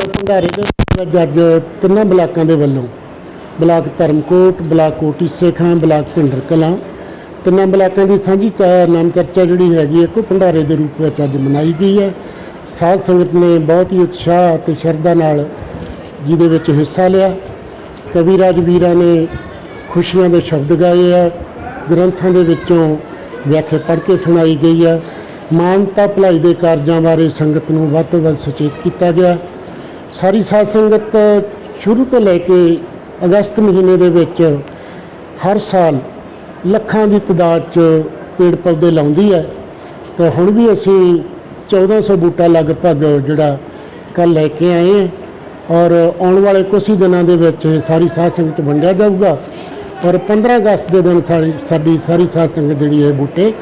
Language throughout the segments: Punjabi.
ਭੰਡਾਰੀ ਦੇ ਵਿੱਚ ਅੱਜ ਤਿੰਨਾਂ ਬਲਾਕਾਂ ਦੇ ਵੱਲੋਂ ਬਲਾਕ ਧਰਮਕੋਟ, ਬਲਾਕ ਕੋਟੀ ਸੇਖਾਂ ਬਲਾਕ ਭਿੰਡਰ ਕਲਾਂ ਤਿੰਨਾਂ ਬਲਾਕਾਂ ਦੀ ਸਾਂਝੀ ਚਾ- ਨਾਮ ਚਰਚਾ ਜਿਹੜੀ ਹੈਗੀ ਹੈ, ਇੱਕੋ ਭੰਡਾਰੇ ਦੇ ਰੂਪ ਵਿੱਚ ਅੱਜ ਮਨਾਈ ਗਈ ਹੈ। ਸਾਧ ਸੰਗਤ ਨੇ ਬਹੁਤ ਹੀ ਉਤਸ਼ਾਹ ਅਤੇ ਸ਼ਰਧਾ ਨਾਲ ਜਿਹਦੇ ਵਿੱਚ ਹਿੱਸਾ ਲਿਆ। ਕਵੀ ਰਾਜ ਵੀਰਾਂ ਨੇ ਖੁਸ਼ੀਆਂ ਦੇ ਸ਼ਬਦ ਗਾਏ ਆ। ਗ੍ਰੰਥਾਂ ਦੇ ਵਿੱਚੋਂ ਵਿਆਖਿਆ ਪੜ੍ਹ ਕੇ ਸੁਣਾਈ ਗਈ ਹੈ ਮਾਨਤਾ ਭਲਾਈ ਦੇ ਕਾਰਜਾਂ ਬਾਰੇ ਸੰਗਤ ਨੂੰ ਵੱਧ ਤੋਂ ਵੱਧ ਸੁਚੇਤ ਕੀਤਾ ਗਿਆ। ਸਾਰੀ ਸਾਧ ਸੰਗਤ ਸ਼ੁਰੂ ਤੋਂ ਲੈ ਕੇ ਅਗਸਤ ਮਹੀਨੇ ਦੇ ਵਿੱਚ ਹਰ ਸਾਲ ਲੱਖਾਂ ਦੀ ਤਾਦਾਦ 'ਚ ਪੇੜ ਪੌਦੇ ਲਾਉਂਦੀ ਹੈ। ਤਾਂ ਹੁਣ ਵੀ ਅਸੀਂ 1400 ਬੂਟਾ ਲਗਭਗ ਜਿਹੜਾ ਕੱਲ ਲੈ ਕੇ ਆਏ ਹਾਂ ਔਰ ਆਉਣ ਵਾਲੇ ਕੁਝ ਹੀ ਦਿਨਾਂ ਦੇ ਵਿੱਚ ਇਹ ਸਾਰੀ ਸਾਧ ਸੰਗਤ ਵੰਡਿਆ ਜਾਊਗਾ ਔਰ 15 ਅਗਸਤ ਦੇ ਦਿਨ ਸਾਡੀ ਸਾਡੀ ਸਾਰੀ ਸਾਧ ਸੰਗਤ ਜਿਹੜੀ ਹੈ ਬੂਟੇ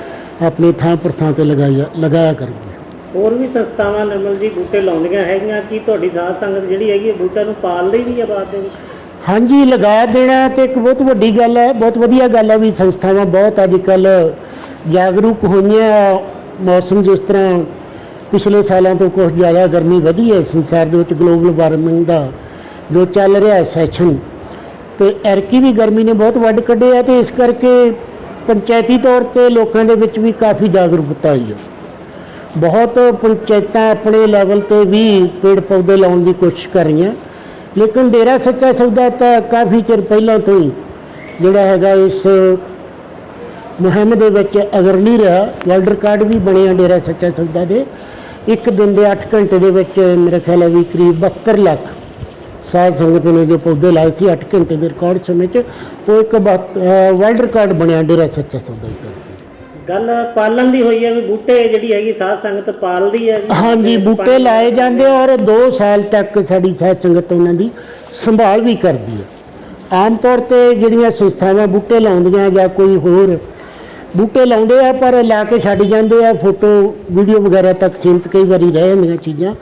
ਆਪਣੇ ਥਾਂ ਪਰ ਥਾਂ ਤੇ ਲਗਾਇਆ ਲਗਾਇਆ ਕਰੂਗੀ। ਹੋਰ ਵੀ ਸੰਸਥਾਵਾਂ ਨਿਰਮਲ ਜੀ ਬੂਟੇ ਲਾਉਂਦੀਆਂ ਹੈਗੀਆਂ, ਕੀ ਤੁਹਾਡੀ ਸਾਧ ਸੰਗਤ ਜਿਹੜੀ ਹੈਗੀ ਹੈ ਬੂਟਿਆਂ ਨੂੰ ਪਾਲਦੀ ਵੀ ਆ ਬਾਅਦ ਦੇ ਵਿੱਚ? ਹਾਂਜੀ, ਲਗਾ ਦੇਣਾ ਤੇ ਇੱਕ ਬਹੁਤ ਵੱਡੀ ਗੱਲ ਹੈ, ਬਹੁਤ ਵਧੀਆ ਗੱਲ ਹੈ ਵੀ ਸੰਸਥਾਵਾਂ ਬਹੁਤ ਅੱਜ ਕੱਲ ਜਾਗਰੂਕ ਹੋਈਆਂ ਮੌਸਮ ਜਿਸ ਤਰ੍ਹਾਂ ਪਿਛਲੇ ਸਾਲਾਂ ਤੋਂ ਕੁਝ ਜ਼ਿਆਦਾ ਗਰਮੀ ਵਧੀ ਹੈ ਸੰਸਾਰ ਦੇ ਵਿੱਚ ਗਲੋਬਲ ਵਾਰਮਿੰਗ ਦਾ ਜੋ ਚੱਲ ਰਿਹਾ ਸੈਸ਼ਨ ਤੇ ਐਰਕੀ ਵੀ ਗਰਮੀ ਨੇ ਬਹੁਤ ਵੱਡ ਕੱਢਿਆ ਤੇ ਇਸ ਕਰਕੇ ਪੰਚਾਇਤੀ ਤੌਰ ਤੇ ਲੋਕਾਂ ਦੇ ਵਿੱਚ ਵੀ ਕਾਫੀ ਜਾਗਰੂਕਤਾ ਆਈ ਹੈ। ਬਹੁਤ ਪੰਚਾਇਤਾਂ ਆਪਣੇ ਲੈਵਲ ਤੇ ਵੀ ਪੇੜ ਪੌਦੇ ਲਾਉਣ ਦੀ ਕੋਸ਼ਿਸ਼ ਕਰ ਰਹੀਆਂ। ਲੇਕਿਨ ਡੇਰਾ ਸੱਚਾ ਸੌਦਾ ਤਾਂ ਕਾਫੀ ਚਿਰ ਪਹਿਲਾਂ ਤੋਂ ਹੀ ਜਿਹੜਾ ਹੈਗਾ ਇਸ ਮੁਹਿੰਮ ਦੇ ਵਿੱਚ ਅਗਰ ਨਹੀਂ ਰਿਹਾ ਵਰਲਡ ਰਿਕਾਰਡ ਵੀ ਬਣਿਆ ਡੇਰਾ ਸੱਚਾ ਸੌਦਾ ਦੇ। ਇੱਕ ਦਿਨ ਦੇ 8 ਘੰਟੇ ਦੇ ਵਿੱਚ ਮੇਰੇ ਖਿਆਲ ਹੈ ਵੀ ਕਰੀਬ 72 ਲੱਖ ਸਾਧ ਸੰਗਤ ਨੇ ਜੋ ਪੌਦੇ ਲਾਏ ਸੀ 8 ਘੰਟੇ ਦੇ ਰਿਕਾਰਡ ਸਮੇਂ 'ਚ, ਉਹ ਇੱਕ ਵਰਲਡ ਰਿਕਾਰਡ ਬਣਿਆ ਡੇਰਾ ਸੱਚਾ ਸੌਦਾ ਹੀ ਗੱਲ ਪਾਲਣ ਦੀ ਹੋਈ ਹੈ ਵੀ ਬੂਟੇ ਜਿਹੜੀ ਹੈਗੀ ਸਾਧ ਸੰਗਤ ਪਾਲਦੀ ਹੈ ਜੀ। ਹਾਂਜੀ ਬੂਟੇ ਲਾਏ ਜਾਂਦੇ ਔਰ 2 ਸਾਲ ਤੱਕ ਸਾਡੀ ਸਾਧ ਸੰਗਤ ਉਹਨਾਂ ਦੀ ਸੰਭਾਲ ਵੀ ਕਰਦੀ ਹੈ। ਆਮ ਤੌਰ ਤੇ ਜਿਹੜੀਆਂ ਸੰਸਥਾਵਾਂ ਬੂਟੇ ਲਾਉਂਦੀਆਂ ਜਾਂ ਕੋਈ ਹੋਰ ਬੂਟੇ ਲਾਉਂਦੇ ਆ ਪਰ ਲਾ ਕੇ ਛੱਡ ਜਾਂਦੇ ਆ ਫੋਟੋ ਵੀਡੀਓ ਵਗੈਰਾ ਤੱਕ ਸੀਮਤ ਕਈ ਵਾਰੀ ਰਹਿ ਜਾਂਦੀਆਂ ਚੀਜ਼ਾਂ।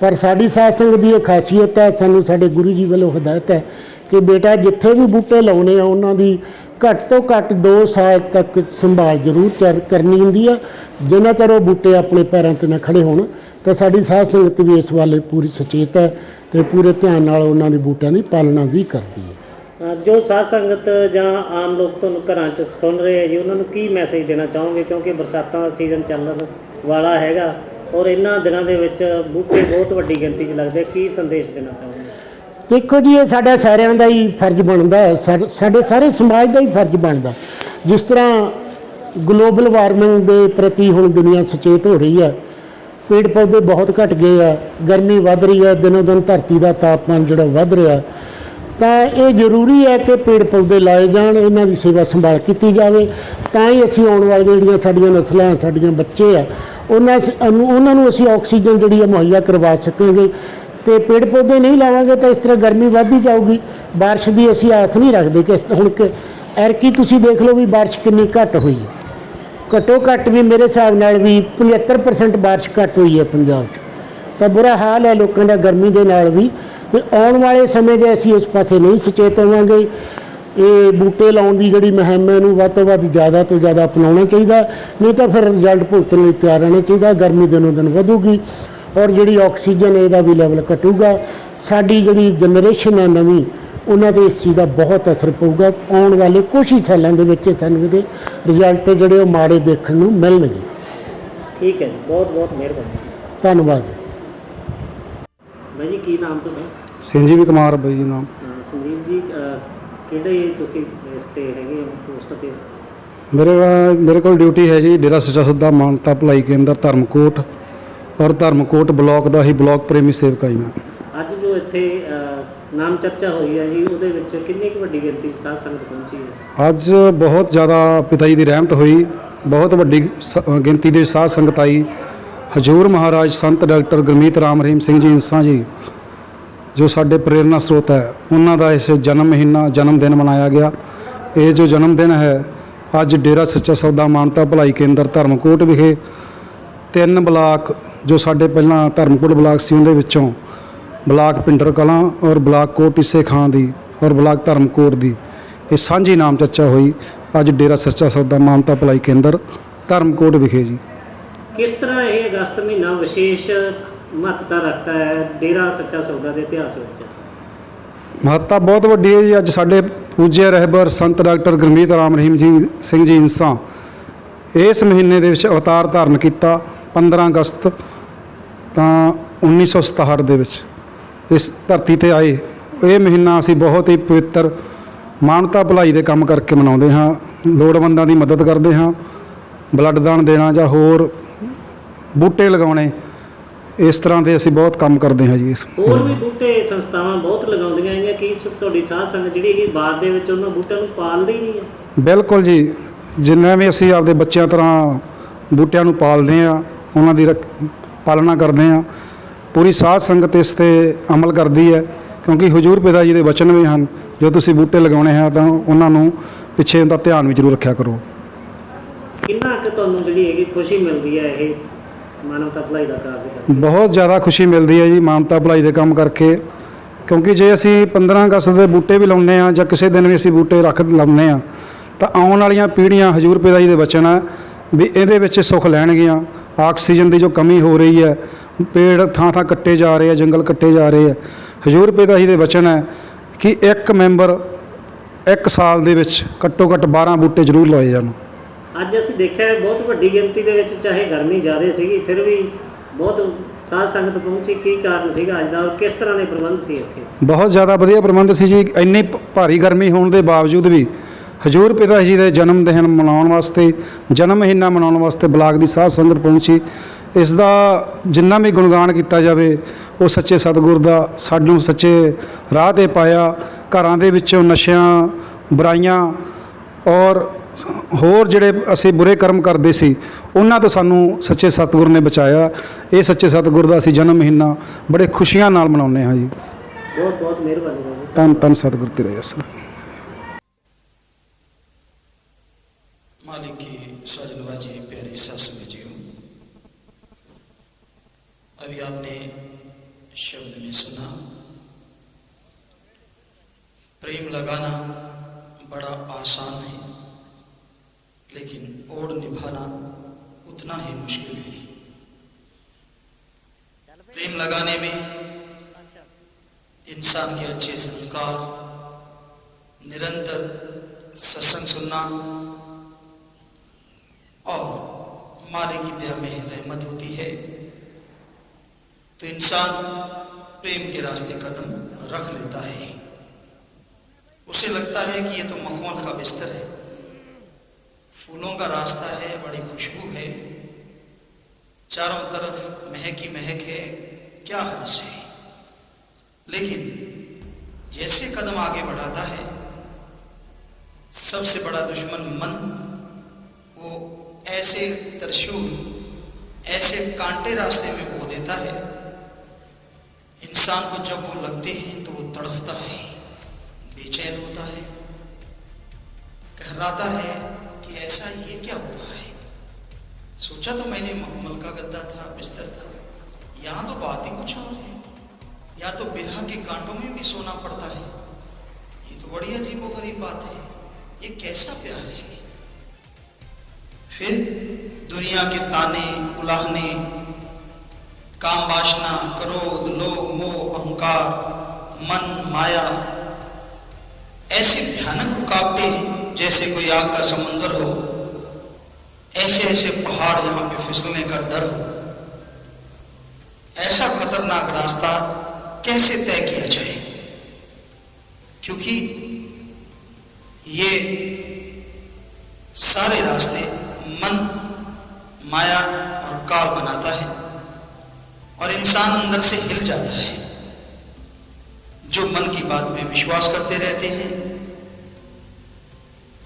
ਪਰ ਸਾਡੀ ਸਾਧ ਸੰਗਤ ਦੀ ਇਹ ਖਾਸੀਅਤ ਹੈ ਸਾਨੂੰ ਸਾਡੇ ਗੁਰੂ ਜੀ ਵੱਲੋਂ ਹਦਾਇਤ ਹੈ ਕਿ ਬੇਟਾ ਜਿੱਥੇ ਵੀ ਬੂਟੇ ਲਾਉਣੇ ਆ ਉਹਨਾਂ ਦੀ ਘੱਟ ਤੋਂ ਘੱਟ 2 ਸਾਲ ਤੱਕ ਸੰਭਾਲ ਜ਼ਰੂਰ ਕਰ- ਕਰਨੀ ਹੁੰਦੀ ਆ। ਜਿੰਨਾ ਚਿਰ ਉਹ ਬੂਟੇ ਆਪਣੇ ਪੈਰਾਂ ਤੇ ਨਾ ਖੜੇ ਹੋਣ, ਤਾਂ ਸਾਡੀ ਸਾਧ ਸੰਗਤ ਵੀ ਇਸ ਵੱਲ ਪੂਰੀ ਸੁਚੇਤ ਹੈ ਤੇ ਪੂਰੇ ਧਿਆਨ ਨਾਲ ਉਹਨਾਂ ਦੇ ਬੂਟਿਆਂ ਦੀ ਪਾਲਣਾ ਵੀ ਕਰਦੀ ਹੈ। ਜੋ ਸਾਧ ਸੰਗਤ ਜਾਂ ਆਮ ਲੋਕ ਤੁਹਾਨੂੰ ਘਰਾਂ 'ਚ ਸੁਣ ਰਹੇ ਆ ਜੀ, ਉਹਨਾਂ ਨੂੰ ਕੀ ਮੈਸੇਜ ਦੇਣਾ ਚਾਹੋਗੇ? ਕਿਉਂਕਿ ਬਰਸਾਤਾਂ ਦਾ ਸੀਜ਼ਨ ਚੱਲਣ ਵਾਲਾ ਹੈਗਾ ਔਰ ਇਹਨਾਂ ਦਿਨਾਂ ਦੇ ਵਿੱਚ ਬੂਟੇ ਬਹੁਤ ਵੱਡੀ ਗਿਣਤੀ 'ਚ ਲੱਗਦੇ ਕੀ ਸੰਦੇਸ਼ ਦੇਣਾ ਚਾਹੋਗੇ? ਦੇਖੋ ਜੀ, ਇਹ ਸਾਡਾ ਸਾਰਿਆਂ ਦਾ ਹੀ ਫਰਜ਼ ਬਣਦਾ ਹੈ। ਸਾ- ਸਾਡੇ ਸਾਰੇ ਸਮਾਜ ਦਾ ਹੀ ਫਰਜ਼ ਬਣਦਾ ਜਿਸ ਤਰ੍ਹਾਂ ਗਲੋਬਲ ਵਾਰਮਿੰਗ ਦੇ ਪ੍ਰਤੀ ਹੁਣ ਦੁਨੀਆ ਸੁਚੇਤ ਹੋ ਰਹੀ ਹੈ, ਪੇੜ ਪੌਦੇ ਬਹੁਤ ਘਟ ਗਏ ਆ, ਗਰਮੀ ਵੱਧ ਰਹੀ ਹੈ, ਦਿਨੋ ਦਿਨ ਧਰਤੀ ਦਾ ਤਾਪਮਾਨ ਜਿਹੜਾ ਵੱਧ ਰਿਹਾ। ਤਾਂ ਇਹ ਜ਼ਰੂਰੀ ਹੈ ਕਿ ਪੇੜ ਪੌਦੇ ਲਾਏ ਜਾਣ, ਇਹਨਾਂ ਦੀ ਸੇਵਾ ਸੰਭਾਲ ਕੀਤੀ ਜਾਵੇ। ਤਾਂ ਹੀ ਅਸੀਂ ਆਉਣ ਵਾਲੀਆਂ ਜਿਹੜੀਆਂ ਸਾਡੀਆਂ ਨਸਲਾਂ, ਸਾਡੀਆਂ ਬੱਚੇ ਆ, ਉਹਨਾਂ ਸ- ਉਹਨਾਂ ਨੂੰ ਅਸੀਂ ਆਕਸੀਜਨ ਜਿਹੜੀ ਹੈ ਮੁਹੱਈਆ ਕਰਵਾ ਸਕਾਂਗੇ। ਤੇ ਪੇੜ ਪੌਦੇ ਨਹੀਂ ਲਾਵਾਂਗੇ ਤਾਂ ਇਸ ਤਰ੍ਹਾਂ ਗਰਮੀ ਵੱਧਦੀ ਜਾਊਗੀ। ਬਾਰਿਸ਼ ਦੀ ਅਸੀਂ ਆਸ ਨਹੀਂ ਰੱਖਦੇ ਕਿ ਹੁਣ ਐਰਕੀ ਤੁਸੀਂ ਦੇਖ ਲਓ ਵੀ ਬਾਰਿਸ਼ ਕਿੰਨੀ ਘੱਟ ਹੋਈ ਹੈ। ਘੱਟੋ ਘੱਟ ਵੀ ਮੇਰੇ ਹਿਸਾਬ ਨਾਲ ਵੀ 75% ਬਾਰਿਸ਼ ਘੱਟ ਹੋਈ ਹੈ ਪੰਜਾਬ 'ਚ। ਤਾਂ ਬੁਰਾ ਹਾਲ ਹੈ ਲੋਕਾਂ ਦਾ ਗਰਮੀ ਦੇ ਨਾਲ ਵੀ। ਤੇ ਆਉਣ ਵਾਲੇ ਸਮੇਂ ਦੇ ਅਸੀਂ ਇਸ ਪਾਸੇ ਨਹੀਂ ਸੁਚੇਤ ਹੋਵਾਂਗੇ। ਇਹ ਬੂਟੇ ਲਾਉਣ ਦੀ ਜਿਹੜੀ ਮੁਹਿੰਮ ਹੈ ਇਹਨੂੰ ਵੱਧ ਤੋਂ ਵੱਧ ਜ਼ਿਆਦਾ ਤੋਂ ਜ਼ਿਆਦਾ ਅਪਣਾਉਣਾ ਚਾਹੀਦਾ। ਨਹੀਂ ਤਾਂ ਫਿਰ ਰਿਜ਼ਲਟ ਭੁਗਤਣ ਲਈ ਤਿਆਰ ਰਹਿਣਾ ਚਾਹੀਦਾ। ਗਰਮੀ ਦਿਨੋਂ ਦਿਨ ਵਧੂਗੀ। ਔਰ ਜਿਹੜੀ ਆਕਸੀਜਨ ਇਹਦਾ ਵੀ ਲੈਵਲ ਘਟੂਗਾ ਸਾਡੀ ਜਿਹੜੀ ਜਨਰੇਸ਼ਨ ਹੈ ਨਵੀਂ ਉਹਨਾਂ ਤੇ ਇਸ ਚੀਜ਼ ਦਾ ਬਹੁਤ ਅਸਰ ਪਊਗਾ। ਆਉਣ ਵਾਲੇ ਕੁਝ ਹੀ ਸਾਲਾਂ ਦੇ ਵਿੱਚ ਸਾਨੂੰ ਇਹਦੇ ਰਿਜ਼ਲਟ ਜਿਹੜੇ ਉਹ ਮਾੜੇ ਦੇਖਣ ਨੂੰ ਮਿਲਣਗੇ। ਠੀਕ ਹੈ ਜੀ ਬਹੁਤ ਬਹੁਤ ਮਿਹਰਬਾਨੀ। ਧੰਨਵਾਦ। ਬਾਈ ਜੀ ਕੀ ਨਾਮ ਤੁਹਾਡਾ? ਸੰਜੀਵ ਕੁਮਾਰ ਬਾਈ ਜੀ ਨਾਮ। ਸੰਦੀਪ ਜੀ ਅਹ ਕਿਹੜੇ ਤੁਸੀਂ ਇਸ ਤੇ ਹੈਗੇ ਹੋ ਪੋਸਟ ਤੇ? ਮੇਰੇ ਵਾ- ਮੇਰੇ ਕੋਲ ਡਿਊਟੀ ਹੈ ਜੀ ਡੇਰਾ ਸੱਚਾ ਸੌਦਾ ਮਾਨਤਾ ਭਲਾਈ ਕੇਂਦਰ ਧਰਮਕੋਟ। ਔਰ ਧਰਮਕੋਟ ਬਲਾਕ ਦਾ ਹੀ ਬਲਾਕ ਪ੍ਰੇਮੀ ਸੇਵਕ ਜੀ ਮੈਂ। ਅੱਜ ਜੋ ਇੱਥੇ ਨਾਮ ਚਰਚਾ ਹੋਈ ਹੈ ਜੀ ਉਹਦੇ ਵਿੱਚ ਕਿੰਨੀ ਕੁ ਵੱਡੀ ਗਿਣਤੀ 'ਚ ਸਾਧ ਸੰਗਤ ਪਹੁੰਚੀ ਹੈ? ਅੱਜ ਬਹੁਤ ਜ਼ਿਆਦਾ ਪਿਤਾ ਜੀ ਦੀ ਰਹਿਮਤ ਹੋਈ ਬਹੁਤ ਵੱਡੀ ਸ- ਗਿਣਤੀ ਦੇ ਸਾਧ ਸੰਗਤ ਆਈ। ਹਜੂਰ ਮਹਾਰਾਜ ਸੰਤ ਡਾਕਟਰ ਗੁਰਮੀਤ ਰਾਮ ਰਹੀਮ ਸਿੰਘ ਜੀ ਇੰਸਾਂ ਜੀ ਜੋ ਸਾਡੇ ਪ੍ਰੇਰਨਾ ਸਰੋਤ ਹੈ ਉਹਨਾਂ ਦਾ ਇਸ ਜਨਮ ਮਹੀਨਾ ਜਨਮ ਦਿਨ ਮਨਾਇਆ ਗਿਆ। ਇਹ ਜੋ ਜਨਮ ਦਿਨ ਹੈ ਅੱਜ ਡੇਰਾ ਸੱਚਾ ਸੌਦਾ ਮਾਨਤਾ ਭਲਾਈ ਕੇਂਦਰ ਧਰਮਕੋਟ ਵਿਖੇ ਤਿੰਨ ਬਲਾਕ ਜੋ ਸਾਡੇ ਪਹਿਲਾਂ ਧਰਮਕੋਟ ਬਲਾਕ ਸੀ ਉਹਦੇ ਵਿੱਚੋਂ ਬਲਾਕ ਪਿੰਡਰ ਕਲਾਂ ਔਰ ਬਲਾਕ ਕੋਟ ਇਸੇ ਖਾਂ ਦੀ ਔਰ ਬਲਾਕ ਧਰਮਕੋਟ ਦੀ ਇਹ ਸਾਂਝੀ ਨਾਮ ਚਰਚਾ ਹੋਈ। ਅੱਜ ਡੇਰਾ ਸੱਚਾ ਸੌਦਾ ਮਾਨਤਾ ਭਲਾਈ ਕੇਂਦਰ ਧਰਮਕੋਟ ਵਿਖੇ ਜੀ। ਕਿਸ ਤਰ੍ਹਾਂ ਇਹ ਅਗਸਤ ਮਹੀਨਾ ਵਿਸ਼ੇਸ਼ ਮਹੱਤਤਾ ਰੱਖਦਾ ਹੈ ਡੇਰਾ ਸੱਚਾ ਸੌਦਾ ਦੇ ਇਤਿਹਾਸ ਵਿੱਚ? ਮਹੱਤਤਾ ਬਹੁਤ ਵੱਡੀ ਹੈ ਜੀ। ਅੱਜ ਸਾਡੇ ਪੂਜਿਆ ਰਹਿਬਰ ਸੰਤ ਡਾਕਟਰ ਗੁਰਮੀਤ ਰਾਮ ਰਹੀਮ ਜੀ ਸਿੰਘ ਜੀ ਇੰਸਾਂ ਇਸ ਮਹੀਨੇ ਦੇ ਵਿੱਚ ਅਵਤਾਰ ਧਾਰਨ ਕੀਤਾ। 15 ਅਗਸਤ ਤਾਂ 1967 ਦੇ ਵਿੱਚ ਇਸ ਧਰਤੀ ਤੇ ਆਏ। ਇਹ ਮਹੀਨਾ ਅਸੀਂ ਬਹੁਤ ਹੀ ਪਵਿੱਤਰ ਮਾਨਵਤਾ ਭਲਾਈ ਦੇ ਕੰਮ ਕਰਕੇ ਮਨਾਉਂਦੇ ਹਾਂ। ਲੋੜਵੰਦਾਂ ਦੀ ਮਦਦ ਕਰਦੇ ਹਾਂ। ਬਲੱਡ ਦਾਨ ਦੇਣਾ ਜਾਂ ਹੋਰ ਬੂਟੇ ਲਗਾਉਣੇ ਇਸ ਤਰ੍ਹਾਂ ਦੇ ਅਸੀਂ ਬਹੁਤ ਕੰਮ ਕਰਦੇ ਹਾਂ ਜੀ ਇਸ। ਹੋਰ ਵੀ ਬੂਟੇ ਸੰਸਥਾਵਾਂ ਬਹੁਤ ਲਗਾਉਂਦੀਆਂ ਹੈਗੀਆਂ। ਕੀ ਤੁਹਾਡੀ ਸਾਧ ਸੰਗਤ ਜਿਹੜੀ ਹੈਗੀ ਬਾਗ ਦੇ ਵਿੱਚ ਉਹਨਾਂ ਬੂਟਿਆਂ ਨੂੰ ਪਾਲਦੀ ਨਹੀਂ ਹੈ? ਬਿਲਕੁਲ ਜੀ। ਜਿੰਨਾ ਵੀ ਅਸੀਂ ਆਪਦੇ ਬੱਚਿਆਂ ਤਰ੍ਹਾਂ ਬੂਟਿਆਂ ਨੂੰ ਪਾਲਦੇ ਆ ਉਹਨਾਂ ਦੀ ਰੱਖ- ਪਾਲਣਾ ਕਰਦੇ ਆ ਪੂਰੀ ਸਾਧ ਸੰਗਤ ਇਸ ਤੇ ਅਮਲ ਕਰਦੀ ਹੈ ਕਿਉਂਕਿ ਹਜੂਰ ਪਿਤਾ ਜੀ ਦੇ ਵਚਨ ਵੀ ਹਨ ਜੋ ਤੁਸੀਂ ਬੂਟੇ ਲਗਾਉਣੇ ਹੈ ਤਾਂ ਉਹਨਾਂ ਨੂੰ ਪਿੱਛੇ ਦਾ ਧਿਆਨ ਵੀ ਜ਼ਰੂਰ ਰੱਖਿਆ ਕਰੋ। ਕਿੰਨਾ ਕੁ ਤੁਹਾਨੂੰ ਜਿਹੜੀ ਹੈਗੀ ਖੁਸ਼ੀ ਮਿਲਦੀ ਹੈ ਇਹ ਮਾਨਵਤਾ ਭਲਾਈ ਦਾ ਕਾਰਜ ਕਰਕੇ ਬਹੁਤ ਜ਼ਿਆਦਾ ਖੁਸ਼ੀ ਮਿਲਦੀ ਹੈ ਜੀ ਮਾਨਤਾ ਭਲਾਈ ਦੇ ਕੰਮ ਕਰਕੇ ਕਿਉਂਕਿ ਜੇ ਅਸੀਂ 15 ਅਗਸਤ ਦੇ ਬੂਟੇ ਵੀ ਲਾਉਂਦੇ ਆ ਜਾਂ ਕਿਸੇ ਦਿਨ ਵੀ ਅਸੀਂ ਬੂਟੇ ਰੱਖ ਲਾਉਂਦੇ ਆ ਤਾਂ ਆਉਣ ਵਾਲੀਆਂ ਪੀੜ੍ਹੀਆਂ ਹਜੂਰ ਪਿਤਾ ਜੀ ਦੇ ਬਚਨ ਹੈ ਵੀ ਇਹਦੇ ਵਿੱਚ ਸੁੱਖ ਲੈਣਗੀਆਂ। ਆਕਸੀਜਨ ਦੀ ਜੋ ਕਮੀ ਹੋ ਰਹੀ ਹੈ ਪੇੜ ਥਾਂ ਥਾਂ ਕੱਟੇ ਜਾ ਰਹੇ ਆ ਜੰਗਲ ਕੱਟੇ ਜਾ ਰਹੇ ਆ। ਹਜੂਰ ਜੀ ਦੇ ਬਚਨ ਹੈ ਕਿ ਇੱਕ ਮੈਂਬਰ ਇੱਕ ਸਾਲ ਦੇ ਵਿੱਚ ਘੱਟੋ ਘੱਟ 12 ਬੂਟੇ ਜ਼ਰੂਰ ਲਾਏ ਜਾਣ। ਅੱਜ ਅਸੀਂ ਦੇਖਿਆ ਬਹੁਤ ਵੱਡੀ ਗਿਣਤੀ ਦੇ ਵਿੱਚ ਚਾਹੇ ਗਰਮੀ ਜ਼ਿਆਦਾ ਸੀਗੀ ਫਿਰ ਵੀ ਬਹੁਤ ਸਾਧ ਸੰਗਤ ਪਹੁੰਚੀ ਕੀ ਕਾਰਨ ਸੀਗਾ ਅੱਜ ਦਾ ਔਰ ਕਿਸ ਤਰ੍ਹਾਂ ਦੇ ਪ੍ਰਬੰਧ ਸੀ ਇੱਥੇ? ਬਹੁਤ ਜ਼ਿਆਦਾ ਵਧੀਆ ਪ੍ਰਬੰਧ ਸੀ ਜੀ ਇੰਨੀ ਭਾਰੀ ਗਰਮੀ ਹੋਣ ਦੇ ਬਾਵਜੂਦ ਵੀ ਹਜੂਰ ਪਿਤਾ ਜੀ ਦੇ ਜਨਮ ਦਿਨ ਮਨਾਉਣ ਵਾਸਤੇ ਜਨਮ ਮਹੀਨਾ ਮਨਾਉਣ ਵਾਸਤੇ ਬਲਾਕ ਦੀ ਸਾਧ ਸੰਗਤ ਪਹੁੰਚੀ। ਇਸ ਦਾ ਜਿੰਨਾ ਵੀ ਗੁਣਗਾਨ ਕੀਤਾ ਜਾਵੇ ਉਹ ਸੱਚੇ ਸਤਿਗੁਰ ਦਾ ਸਾਨੂੰ ਸੱਚੇ ਰਾਹ ਤੇ ਪਾਇਆ। ਘਰਾਂ ਦੇ ਵਿੱਚੋਂ ਨਸ਼ਿਆਂ ਬੁਰਾਈਆਂ ਔਰ ਹੋਰ ਜਿਹੜੇ ਅਸੀਂ ਬੁਰੇ ਕਰਮ ਕਰਦੇ ਸੀ ਉਹਨਾਂ ਤੋਂ ਸਾਨੂੰ ਸੱਚੇ ਸਤਿਗੁਰ ਨੇ ਬਚਾਇਆ। ਇਹ ਸੱਚੇ ਸਤਿਗੁਰ ਦਾ ਅਸੀਂ ਜਨਮ ਮਹੀਨਾ ਬੜੇ ਖੁਸ਼ੀਆਂ ਨਾਲ ਮਨਾਉਂਦੇ ਹਾਂ ਜੀ। ਬਹੁਤ ਬਹੁਤ ਮਿਹਰਬਾਨੀ। ਧੰਨ ਧੰਨ ਸਤਿਗੁਰ ਤੇਰੇ ਅਸਰ मालिक की सजनवाजी प्यारी सासू जी अभी आपने शब्द में सुना, प्रेम लगाना बड़ा आसान है, लेकिन ओढ़ निभाना उतना ही मुश्किल है। प्रेम लगाने में इंसान के अच्छे संस्कार, निरंतर सत्संग सुनना और मालिक की दया में रहमत होती है। तो इंसान प्रेम के रास्ते कदम रख लेता है। उसे लगता है कि ये तो मखमल का बिस्तर है। फूलों का रास्ता है, बड़ी खुशबू है। चारों तरफ़ महक ही महक है, क्या हर्ष है? लेकिन जैसे कदम आगे बढ़ाता है, सबसे बड़ा दुश्मन मन, वो ऐसे त्रिशूल, ऐसे कांटे रास्ते में बो देता है। इंसान को जब वो लगते हैं तो वो तड़फता है, बेचैन होता है कहराता है कि ऐसा ये क्या हो रहा है? सोचा तो मैंने मखमल का गद्दा था, बिस्तर था, यहाँ तो बात ही कुछ और है। या तो बिरहा के कांटों में भी सोना पड़ता है। ये तो बड़ी अजीबो गरीब बात है। ये कैसा प्यार है? फिर दुनिया के ताने, उलाहने, काम वासना, क्रोध, लोभ, मोह, अहंकार, मन, माया, ऐसे भयानक रुकावटें जैसे कोई आग का समुंदर हो, ऐसे ऐसे पहाड़ यहाँ पे फिसलने का डर हो। ऐसा खतरनाक रास्ता कैसे तय किया जाए? क्योंकि ये सारे रास्ते मन, माया और काल बनाता है और इंसान अंदर से हिल जाता है। जो मन की बात में विश्वास करते रहते हैं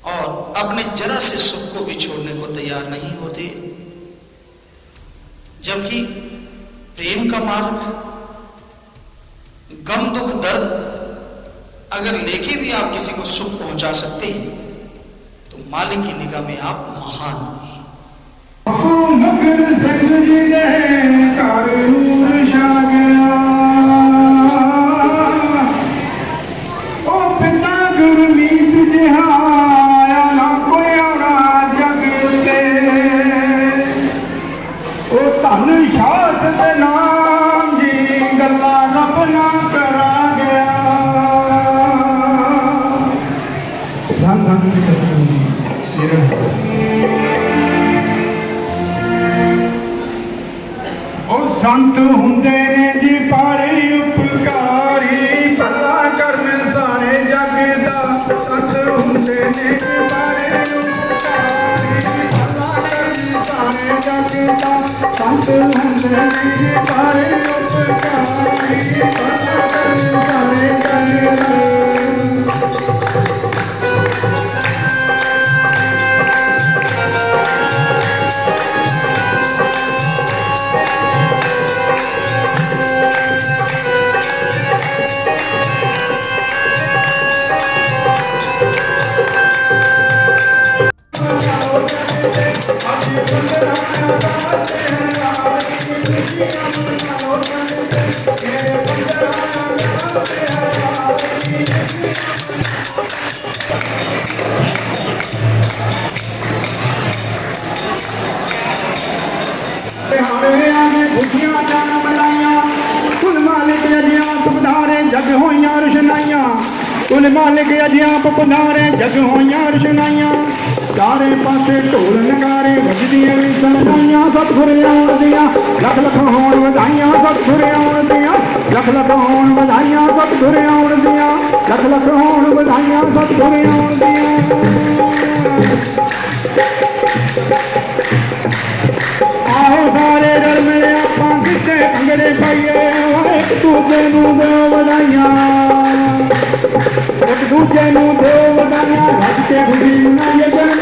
और अपने जरा से सुख को भी छोड़ने को तैयार नहीं होते, जबकि प्रेम का मार्ग, गम दुख दर्द अगर लेके भी आप किसी को सुख पहुँचा सकते हैं मालिक की निगाह में आप महान हैं ਹਾਰਿਆਂ ਕੁਲ ਮਾਲਿਕ ਅਜਿਆਂ ਪਪਧਾਰੇ ਜਗ ਹੋਈਆਂ ਰੁਸ਼ਨਾਈਆਂ ਕੁਲ ਮਾਲਿਕ ਅਜਿਆਂ ਪਪਧਾਰੇ ਜਗ ਹੋਈਆਂ ਰੁਸ਼ਨਾਈਆਂ ਚਾਰੇ ਪਾਸੇ ਢੋਲ ਨਗਾਰੇ ਵੱਜਦੀਆਂ ਵੀ ਸਰਦਾਈਆਂ ਸਤਿਗੁਰ ਆਉਂਦੀਆਂ ਲੱਖ ਲੱਖ ਹੋਣ ਵਧਾਈਆਂ ਸਤਿਗੁਰ ਆਉਂਦੀਆਂ ਲੱਖ ਲੱਖ ਹੋਣ ਵਧਾਈਆਂ ਸਤਿਗੁਰ ਆਉਂਦੀਆਂ ਲੱਖ ਲੱਖ ਹੋਣ ਵਧਾਈਆਂ ਸਤਿਗੁਰੇ ਆਉਂਦੀਆਂ ਆਹੋ ਸਾਰੇ ਰਲ ਆਪਾਂ ਕਿਤੇ ਨੂੰ ਦਿਓ ਵਧਾਈਆਂ। ਇੱਕ ਨੂੰ ਦਿਓ ਵਧਾਈਆਂ ਰੱਜ ਕੇ ਖੁਸ਼ੀ ਮਨਾਈਏ ਜਨਮ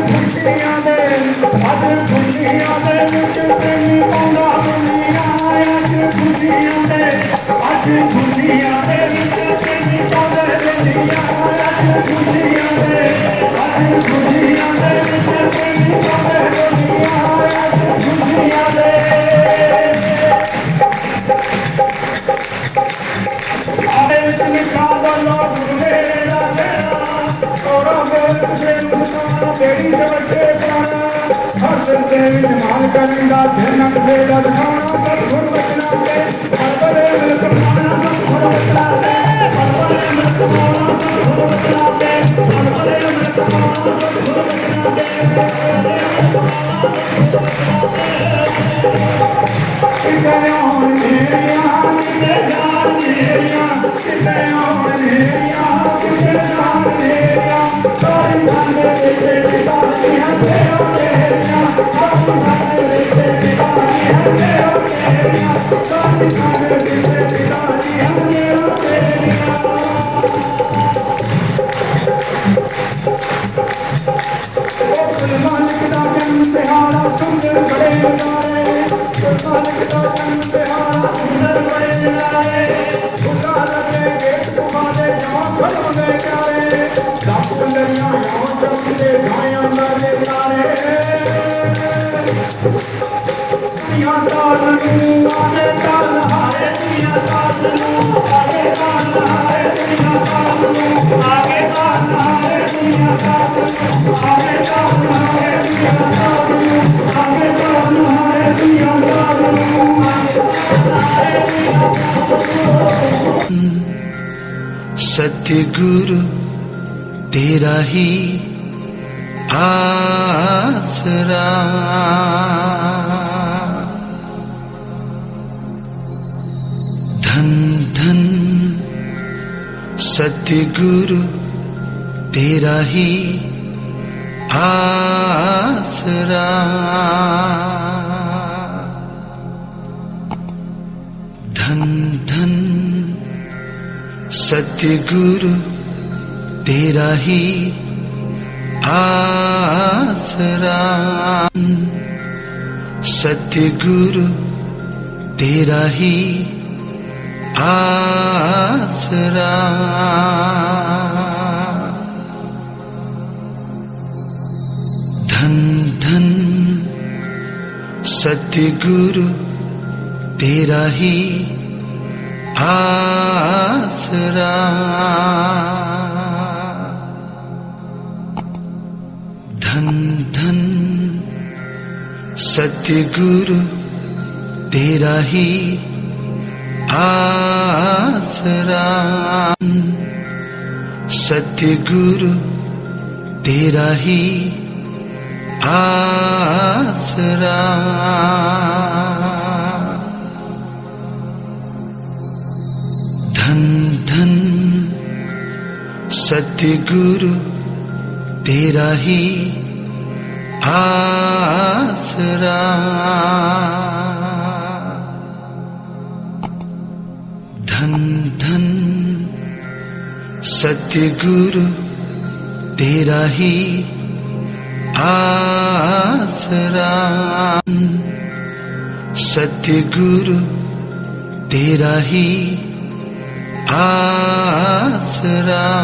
ਖੁਸ਼ੀਆਂ ਦੇ ਅੱਜ ਖੁਸ਼ੀਆਂ ਤੇ ਨਿਮਾਨ ਕਰਨ ਦਾ ਧਰਨਕ ਦੇ ਲਖਾਣਾ ਤੇ ਗੁਰ ਬਚਨਾ ਤੇ ਸਰਬਰੇ ਮਿਲ ਕਮਾਣਾ ਗੁਰ ਬਚਨਾ ਤੇ ਸਰਬਰੇ ਮਿਲ ਕਮਾਣਾ ਗੁਰ ਬਚਨਾ ਤੇ ਸਰਬਰੇ ਮਿਲ ਕਮਾਣਾ Música सत्य गुरु तेरा ही आसरा। सतगुरु तेरा ही आसरा। धन धन सतगुरु तेरा ही आसरा। सतगुरु तेरा ही ਆਸਰਾ ਧਨ ਧਨ ਸਤਿਗੁਰੂ ਤੇਰਾ ਹੀ ਆਸਰਾ ਧਨ ਧਨ ਸਤਿਗੁਰੂ ਤੇਰਾ ਹੀ ਆਸਰਾ ਸਤਿਗੁਰੂ ਤੇਰਾ ਹੀ ਆਸਰਾ ਧਨ ਧਨ ਸਤਿਗੁਰੂ ਤੇਰਾ ਹੀ ਆਸਰਾ ਸਤਿਗੁਰੂ ਤੇਰਾ ਹੀ ਆਸਰਾ। ਸਤਿਗੁਰੂ ਤੇਰਾ ਹੀ ਆਸਰਾ।